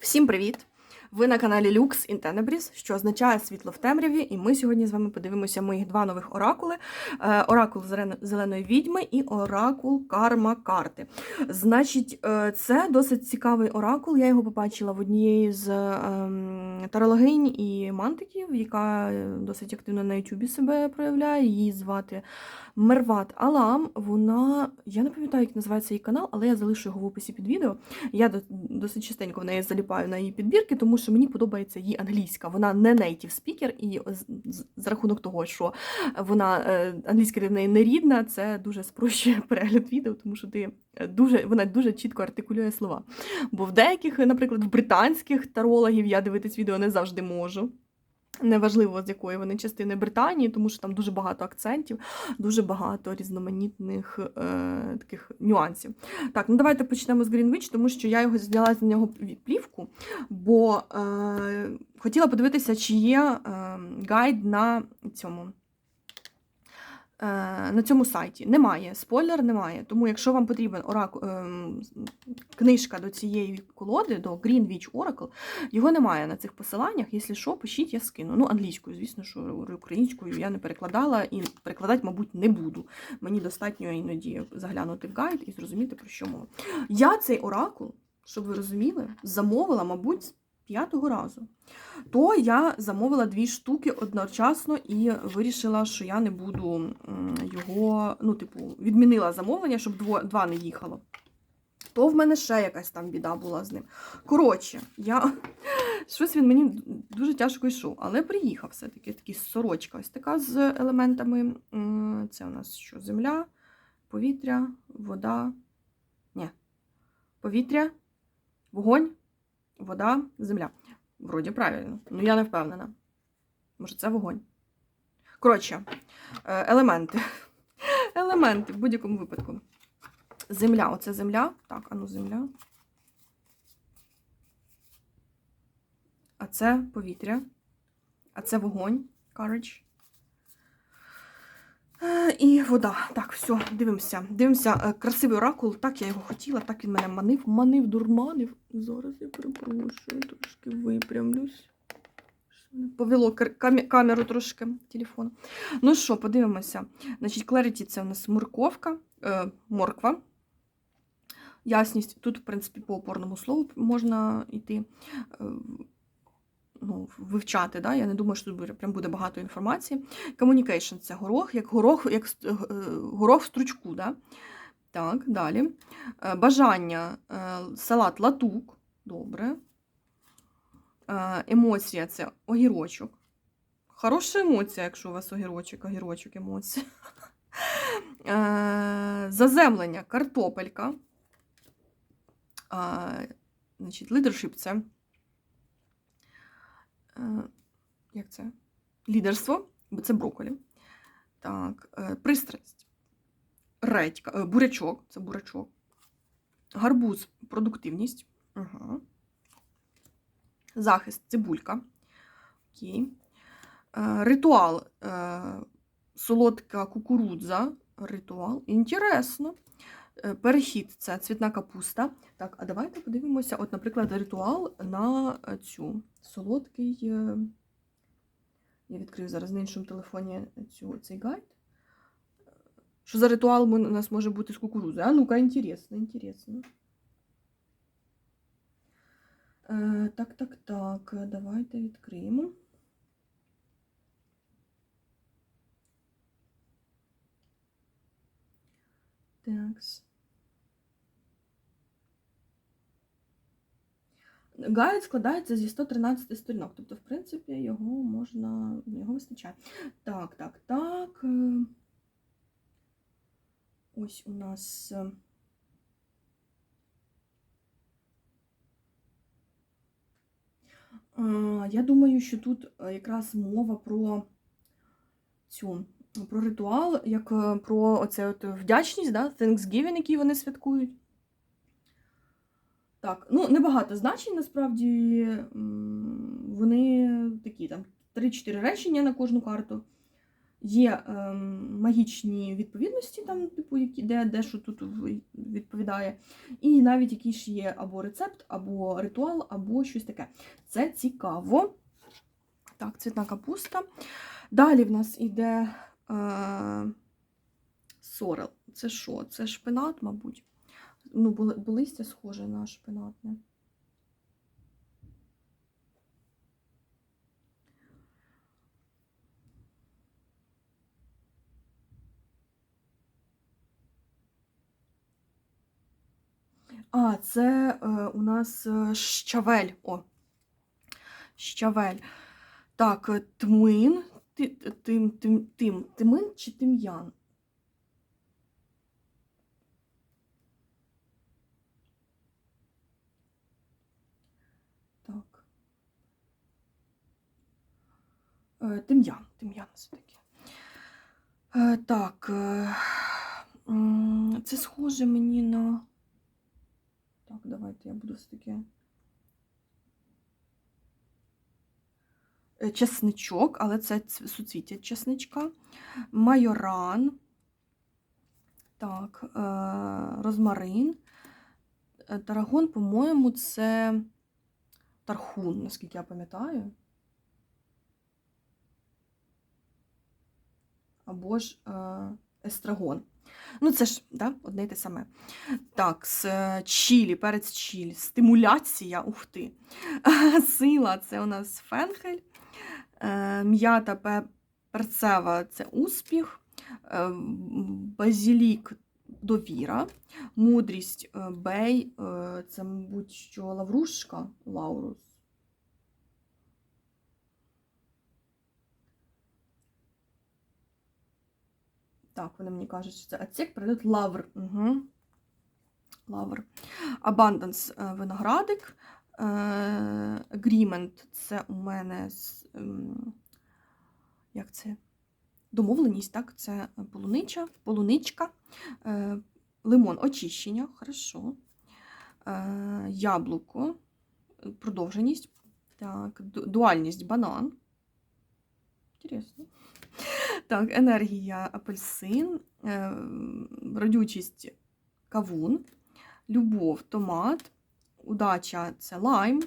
Всім привіт! Ви на каналі Lux in Tenebris, що означає світло в темряві, і ми сьогодні з вами подивимося моїх два нових оракули: Е, оракул зеленої відьми і оракул карма карти. Значить, е, це досить цікавий оракул. Я його побачила в однієї з ем, тарологинь і мантиків, яка е, досить активно на Ютубі себе проявляє. Її звати Мерват Алам. Вона, я не пам'ятаю, як називається її канал, але я залишу його в описі під відео. Я досить частенько в неї заліпаю на її підбірки, тому що мені подобається її англійська. Вона не нейтів спікер, і за рахунок того, що вона е, англійська в неї не рідна, це дуже спрощує перегляд відео, тому що ти е, дуже вона дуже чітко артикулює слова. Бо в деяких, наприклад, в британських тарологів я дивитись відео не завжди можу. Неважливо, з якої вони частини Британії, тому що там дуже багато акцентів, дуже багато різноманітних е, таких нюансів. Так, ну давайте почнемо з Грінвіч, тому що я його зняла з нього плі- плівку, бо е, хотіла подивитися, чи є е, гайд на цьому. Е, На цьому сайті немає, спойлер немає. Тому, якщо вам потрібен орак... ем, книжка до цієї колоди, до Greenwich Oracle, його немає на цих посиланнях. Якщо що, пишіть, я скину. Ну, англійською, звісно, що українською я не перекладала і перекладати, мабуть, не буду. Мені достатньо іноді заглянути в гайд і зрозуміти, про що мова. Я цей оракул, щоб ви розуміли, замовила, мабуть, п'ятого разу. То я замовила дві штуки одночасно і вирішила, що я не буду його, ну, типу, відмінила замовлення, щоб два не їхало. То в мене ще якась там біда була з ним. Коротше, я щось він мені дуже тяжко йшов, але приїхав все-таки такий сорочка, ось така з елементами. Це у нас що? Земля, повітря, вода. Ні. Повітря, вогонь, вода, земля. Вроді правильно. Ну я не впевнена. Може, це вогонь. Коротше, е, елементи. Елементи в будь-якому випадку. Земля, оце земля. Так, ану, земля. А це повітря. А це вогонь. Courage. Е, І вода. Так, все, дивимося. Дивимося. Е, Красивий оракул. Так я його хотіла, так він мене манив, манив, дурманив. Зараз я перепрошую, трошки випрямлюсь. Повело камеру трошки телефону. Ну що, подивимося. Значить, Clarity це у нас морковка, е, морква. Ясність. Тут, в принципі, по опорному слову можна йти. Ну, вивчати, да? я не думаю, що тут буде, прям буде багато інформації. Communication – це горох, як горох, як е, горох в стручку. Да? Так, далі. Е, Бажання, е, салат латук. Добре. Емоція це огірочок. Хороша емоція, якщо у вас огірочок, огірочок емоція. Заземлення, картопелька. Значить, leadership – це. Е, Як це? Лідерство, бо це брокколі. Так, е, пристрасть. Редька, е, бурячок, це бурячок. Гарбуз продуктивність. Ага. Захист цибулька. Окей. Ритуал солодка кукурудза. Ритуал. Інтересно. Е, Перехід це цвітна капуста. Так, а давайте подивимося, от, наприклад, ритуал на е, цю солодкий. е, Я відкрию зараз на іншому телефоні цю, цей гайд. Що за ритуал у нас може бути з кукурудзою? А ну-ка, інтересно, інтересно. Е, так, так, так. Давайте відкриємо. Такс. Гайд складається зі 113 сторінок, тобто, в принципі, його можна, його вистачає. Так, так, так. е, Ось у нас. е, Я думаю, що тут е, якраз мова про цю про ритуал, як про оце от вдячність, да? Thanksgiving, який вони святкують. Так, ну небагато значень насправді. Вони такі там 3-4 речення на кожну карту. Є ем, магічні відповідності, там, типу, які, де, де що тут відповідає. І навіть якийсь є або рецепт, або ритуал, або щось таке. Це цікаво. Так, цвітна капуста. Далі в нас іде е, сорел. Це що? Це шпинат, мабуть. Ну, бо, листя схоже на шпинатне. А, це е, у нас е, щавель. О, щавель. Так, е, тмин. Ти, тим, тим, тим, тимин чи тим'ян? Так. Е, Тим'ян, тим'ян все-таки. Е, Так. е, Це схоже мені на. Так, давайте я буду все-таки. Е, Чесничок, але це суцвіття чесничка. Майоран. Так, е, розмарин. Е, Тарагон, по-моєму, це тархун, наскільки я пам'ятаю. Або ж е, естрагон. Ну, це ж да, одне й те саме. Так, з е, чілі, перець чілі, стимуляція, ух ти. Сила це у нас фенхель. Е, М'ята перцева це успіх. Базілік довіра. Мудрість бей, це, мабуть, що лаврушка, лаурус. Так, вони мені кажуть, що це ацек, передають лавр. Угу. Лавр. Abundance е, виноградик. Agreement це у мене ем, як це? Домовленість, так? Це полунича, полуничка. Е, Лимон очищення, хорошо. Е, Яблуко, продовженість. Так, дуальність банан. Інтересно. Так, енергія апельсин, е, родючість кавун, любов томат, удача це лайм,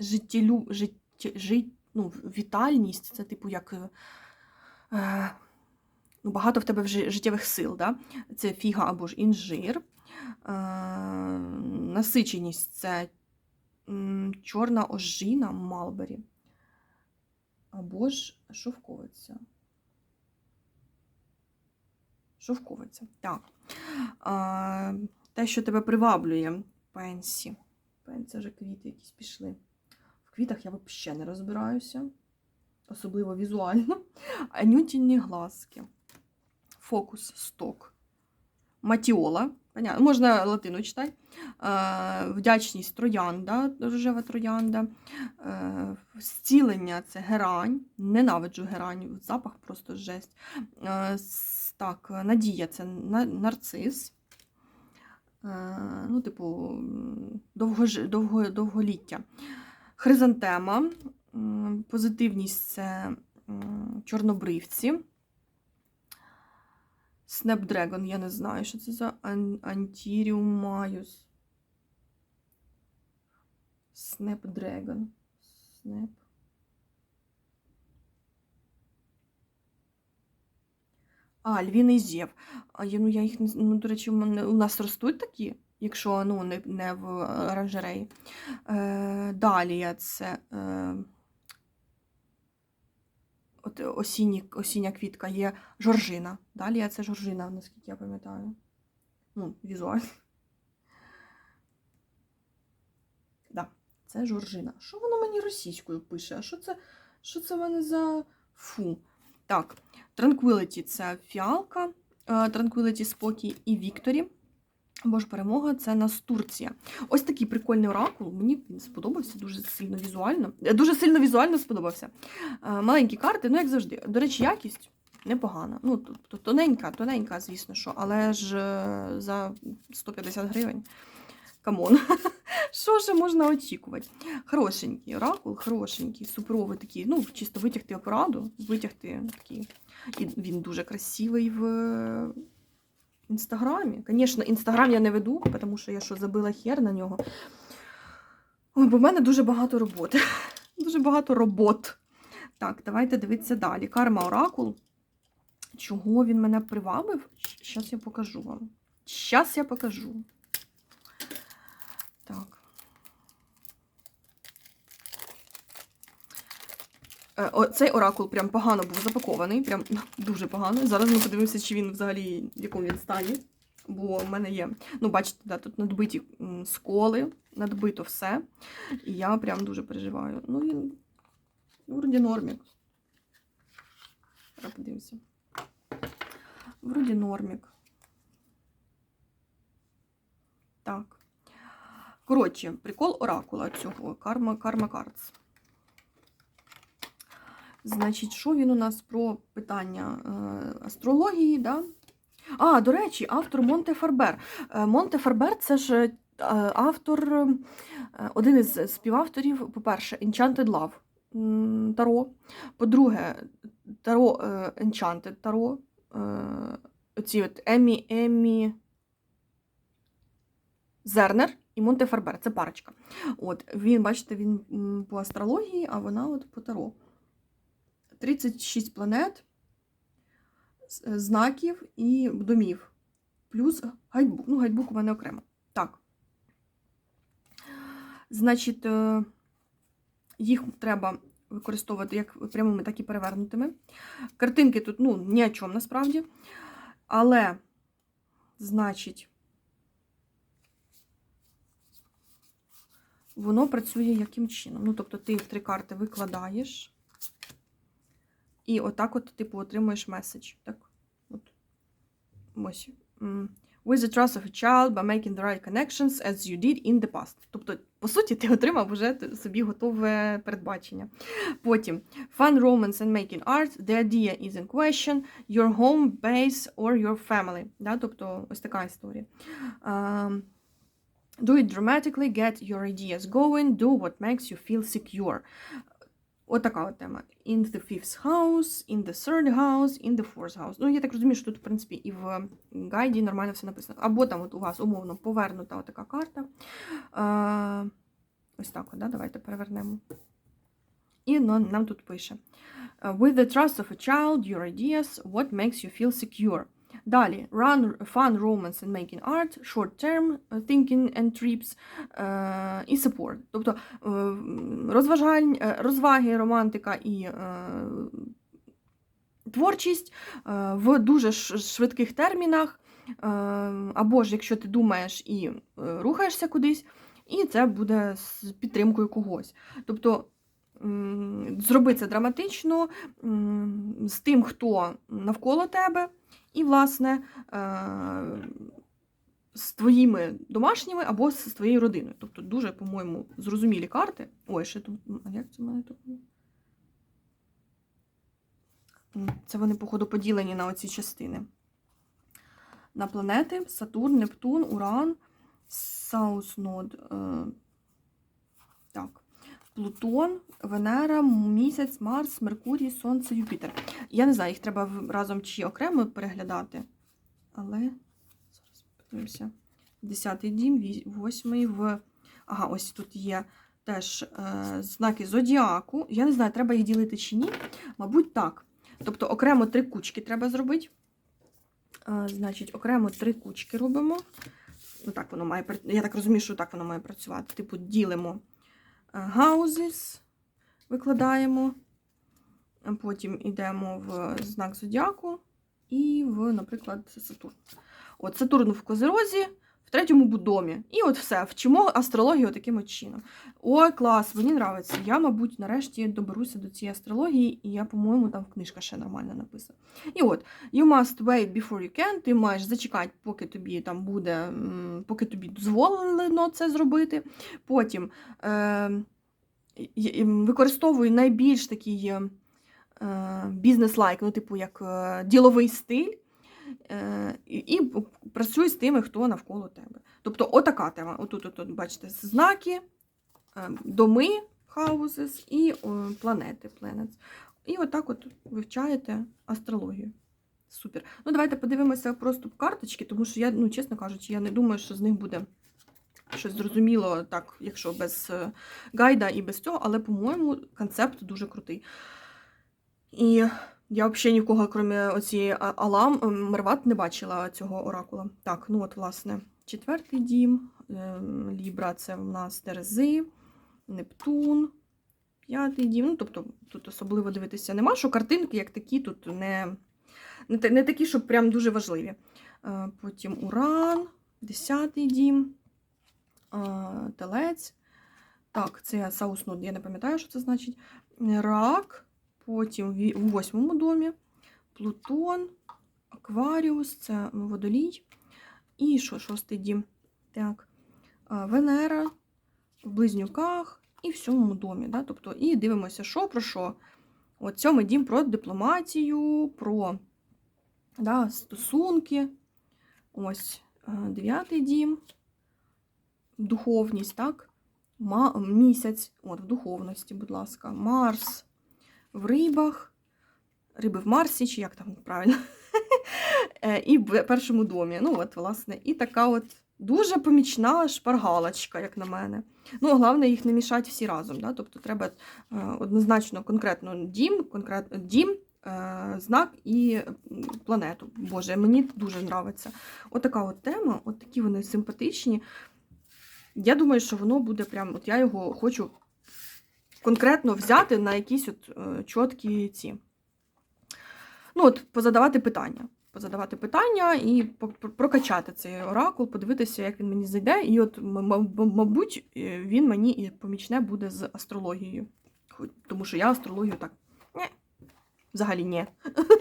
життєлю, життє, жит, ну, вітальність це типу як. Е, ну, багато в тебе життєвих сил, да? це фіга або ж інжир. Е, насиченість це чорна ожина Малбері. Або ж шовковиця. Шовковиця. Так. А, те, що тебе приваблює, пенсі. Пенсі, вже квіти якісь пішли. В квітах я взагалі не розбираюся, особливо візуально. Анютіні глазки. Фокус, сток. Матіола. Понятно. Можна латину читати. Вдячність троянда, рожева троянда. Зцілення це герань. Ненавиджу герань. Запах просто жесть. Е, так, надія це нарцис. Е, ну, типу, м, довгож- довго, довголіття. Хризантема. Позитивність це чорнобривці. Snapdragon, я не знаю, що це за ан- Anthurium maius. Snapdragon. А, львіний зєв. А ну, я їх ну, до речі, у, нас ростуть такі, якщо ну, не, не в оранжереї. Е, далі це е, от осінні, осіння квітка є жоржина. Далі це жоржина, наскільки я пам'ятаю. Ну, візуально. Да, це жоржина. Що воно мені російською пише? А що це, що це в мене за фу? Так, Tranquility це фіалка, е, Tranquility спокій і Вікторі. Або ж перемога це нас Турція. Ось такий прикольний оракул. Мені він сподобався дуже сильно візуально. Е, Дуже сильно візуально сподобався. Е, Маленькі карти, ну як завжди. До речі, якість непогана. Ну, тоненька, тоненька, звісно, що, але ж е, за 150 гривень. Камон. Що ще можна очікувати? Хорошенький оракул, хорошенький, супровий такий, ну, чисто витягти пораду, витягти такий. І він дуже красивий в е, інстаграмі. Звісно, інстаграм я не веду, тому що я що забила хер на нього. Ой, бо в мене дуже багато роботи. Дуже багато робот. Так, давайте дивитися далі. Карма Оракул. Чого він мене привабив? Зараз я покажу вам. Зараз я покажу. Так. Е, Цей оракул прям погано був запакований, прям дуже погано. Зараз ми подивимося, чи він взагалі в якому він стані. Бо в мене є, ну, бачите, да, тут надбиті сколи, надбито все. І я прям дуже переживаю. Ну, він вроді нормік. Зараз подивимося. Вроді нормік. Так. Коротше, прикол оракула цього карма карма картс. Значить, що він у нас про питання е, астрології, да? А, до речі, автор Монте Фарбер. Е, Монте Фарбер це ж е, автор, один із співавторів, по-перше, Enchanted Love Таро. По-друге, Таро Enchanted Таро. Оці от Емі, Емі Зернер і Монте Фарбер. Це парочка. От, він, бачите, він по астрології, а вона от по Таро. 36 планет, е, знаків і домів. Плюс гайдбук. Ну, гайдбук у мене окремо. Так. Значить, е, їх треба використовувати як прямими, так і перевернутими. Картинки тут ну, ні о чому насправді. Але, значить, воно працює яким чином? Ну, тобто, ти в три карти викладаєш. І отак от, типу, отримуєш меседж. Так? От. Ось. With the trust of a child by making the right connections as you did in the past. Тобто, по суті, ти отримав вже собі готове передбачення. Потім fun romance and making art. The idea is in question. Your home base or your family. Да? Тобто, ось така історія. Um, do it dramatically, get your ideas going, do what makes you feel secure. Отака от тема. In the fifth house, in the third house, in the fourth house. Ну, я так розумію, що тут, в принципі, і в гайді нормально все написано. Або там от у вас умовно повернута отака карта. А, ось так, от, да? давайте перевернемо. І ну, нам тут пише: Uh, With the trust of a child, your ideas, what makes you feel secure. Далі, run, fun, romance and making art, short-term uh, thinking and trips uh, і support. Тобто е, е, розваги, романтика і е, творчість е, в дуже швидких термінах, е, або ж якщо ти думаєш і е, рухаєшся кудись, і це буде з підтримкою когось. Тобто зроби це драматично з тим, хто навколо тебе, і, власне, е, з твоїми домашніми або з твоєю родиною. Тобто дуже, по-моєму, зрозумілі карти. Ой, ще тут. А як це мене тут? Це вони, походу, поділені на оці частини. На планети Сатурн, Нептун, Уран, Саус Нод. е, Так. Плутон, Венера, Місяць, Марс, Меркурій, Сонце, Юпітер. Я не знаю, їх треба разом чи окремо переглядати. Але зараз подивимося. Десятий дім, восьмий в. Ага, ось тут є теж е, знаки зодіаку. Я не знаю, треба їх ділити чи ні. Мабуть, так. Тобто окремо три кучки треба зробити. Е, значить, окремо три кучки робимо. Ну, так воно має Я так розумію, що так воно має працювати. Типу, ділимо е, houses, викладаємо. Потім йдемо в знак зодіаку і в, наприклад, Сатурн. От Сатурн в Козерозі, в третьому будомі. І от все. Вчимо астрологію таким от чином. Ой, клас, мені нравиться. Я, мабуть, нарешті доберуся до цієї астрології, і я, по-моєму, там книжка ще нормально написана. І от, you must wait before you can. Ти маєш зачекати, поки тобі там буде, поки тобі дозволено це зробити. Потім е, використовуй найбільш такий е, бізнес-лайк, ну, типу, як е, діловий стиль. Е, і, працюй з тими, хто навколо тебе. Тобто, отака тема. Отут, отут, бачите, знаки, е, доми, houses і планети, planets. І отак от вивчаєте астрологію. Супер. Ну, давайте подивимося просто карточки, тому що я, ну, чесно кажучи, я не думаю, що з них буде щось зрозуміло, так, якщо без е, гайда і без цього, але, по-моєму, концепт дуже крутий. І я взагалі нікого, крім оцієї Алам, ем, Мерват, не бачила цього оракула. Так, ну от, власне, четвертий дім, ем, Лібра це в нас Терези, Нептун, п'ятий дім. Ну, тобто тут особливо дивитися нема, що картинки, як такі, тут не, не, не такі, щоб прям дуже важливі. Е, Потім Уран, десятий дім, е, Телець. Так, це Саус-Нод, я не пам'ятаю, що це значить. Рак, потім у восьмому домі, Плутон, Акваріус, це водолій. І що, шостий дім? Так, Венера в близнюках і в сьомому домі. Да? Тобто, і дивимося, що про що. От сьомий дім про дипломатію, про да, стосунки. Ось дев'ятий дім, духовність, так? Місяць, от в духовності, будь ласка, Марс в рибах, риби в Марсі, чи як там правильно, Е, і в першому домі. Ну, от, власне, і така от дуже помічна шпаргалочка, як на мене. Ну, головне, їх не мішати всі разом. Да? Тобто треба е, однозначно конкретно дім, конкретно дім, е, знак і планету. Боже, мені дуже подобається. Отака от тема, от такі вони симпатичні. Я думаю, що воно буде прям, от я його хочу конкретно взяти на якісь от е, чіткі ці. Ну, от, позадавати питання. Позадавати питання і прокачати цей оракул, подивитися, як він мені зайде. І от, мабуть, е, він мені і помічне буде з астрологією. Тому що я астрологію так. Ні. Взагалі ні.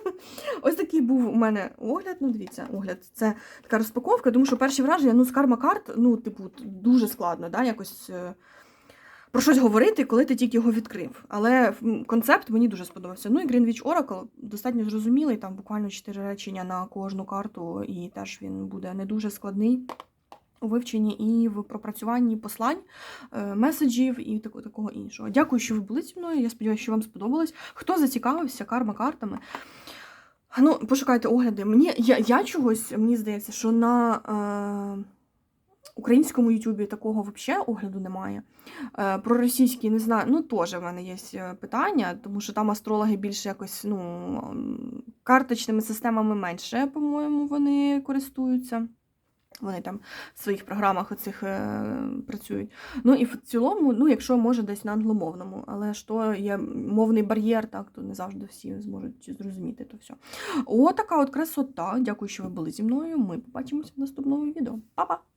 Ось такий був у мене огляд. Ну, дивіться, огляд. Це така розпаковка, тому що перші враження, ну, з карма карт, ну, типу, дуже складно, да, якось е, про щось говорити, коли ти тільки його відкрив. Але концепт мені дуже сподобався. Ну і Greenwich Oracle достатньо зрозумілий, там буквально 4 речення на кожну карту, і теж він буде не дуже складний. У вивченні і в пропрацюванні послань, е, меседжів і тако- такого іншого. Дякую, що ви були зі мною. Я сподіваюся, що вам сподобалось. Хто зацікавився карма-картами, ну, пошукайте огляди. Мені, я, я чогось, мені здається, що на е, українському Ютубі такого взагалі огляду немає. Е, про російський не знаю. Ну, теж в мене є е, питання, тому що там астрологи більше якось ну, карточними системами менше, по-моєму, вони користуються. Вони там в своїх програмах оцих е, працюють. Ну і в цілому, ну, якщо може десь на англомовному, але то є мовний бар'єр, так, то не завжди всі зможуть зрозуміти то все. Отака от красота. Дякую, що ви були зі мною. Ми побачимося в наступному відео. Па-па!